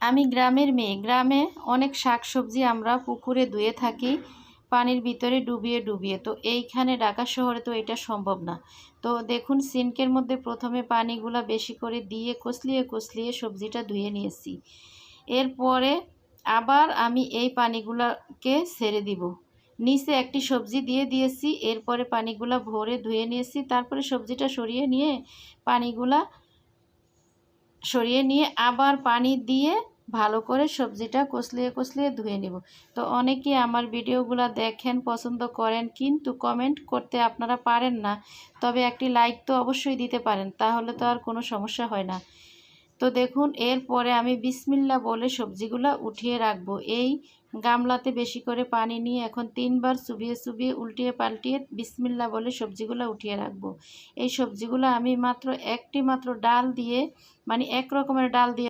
আমি গ্রামের মেয়ে। গ্রামে অনেক শাক সবজি আমরা পুকুরে ধুয়ে থাকি, পানির ভিতরে ডুবিয়ে ডুবিয়ে। তো এইখানে ঢাকা শহরে তো এটা সম্ভব না। তো দেখুন সিনকের মধ্যে প্রথমে পানিগুলা বেশি করে দিয়ে কষলিয়ে কষলিয়ে সবজিটা ধুয়ে নিয়েছি। এরপরে আবার আমি এই পানিগুলাকে ছেড়ে দিব। নিচে একটি সবজি দিয়ে দিয়েছি, এরপরে পানিগুলা ভরে ধুয়ে নিয়েছি, তারপরে সবজিটা সরিয়ে নিয়ে পানিগুলা সরিয়ে নিয়ে আবার পানি দিয়ে ভালো করে সবজিটা কষলিয়ে কষলিয়ে ধুয়ে নেব। তো অনেকে আমার ভিডিওগুলো দেখেন, পছন্দ করেন, কিন্তু কমেন্ট করতে আপনারা পারেন না। তবে একটি লাইক তো অবশ্যই দিতে পারেন, তাহলে তো আর কোনো সমস্যা হয় না। তো দেখুন, এরপরে আমি বিসমিল্লা বলে সবজিগুলো উঠিয়ে রাখব। এই গামলাতে বেশি করে পানি নিয়ে এখন তিনবার চুবিয়ে চুবিয়ে উল্টিয়ে পাল্টিয়ে বিসমিল্লা বলে সবজিগুলো উঠিয়ে রাখব। এই সবজিগুলো আমি মাত্র একটি মাত্র ডাল দিয়ে মানে এক রকমের ডাল দিয়ে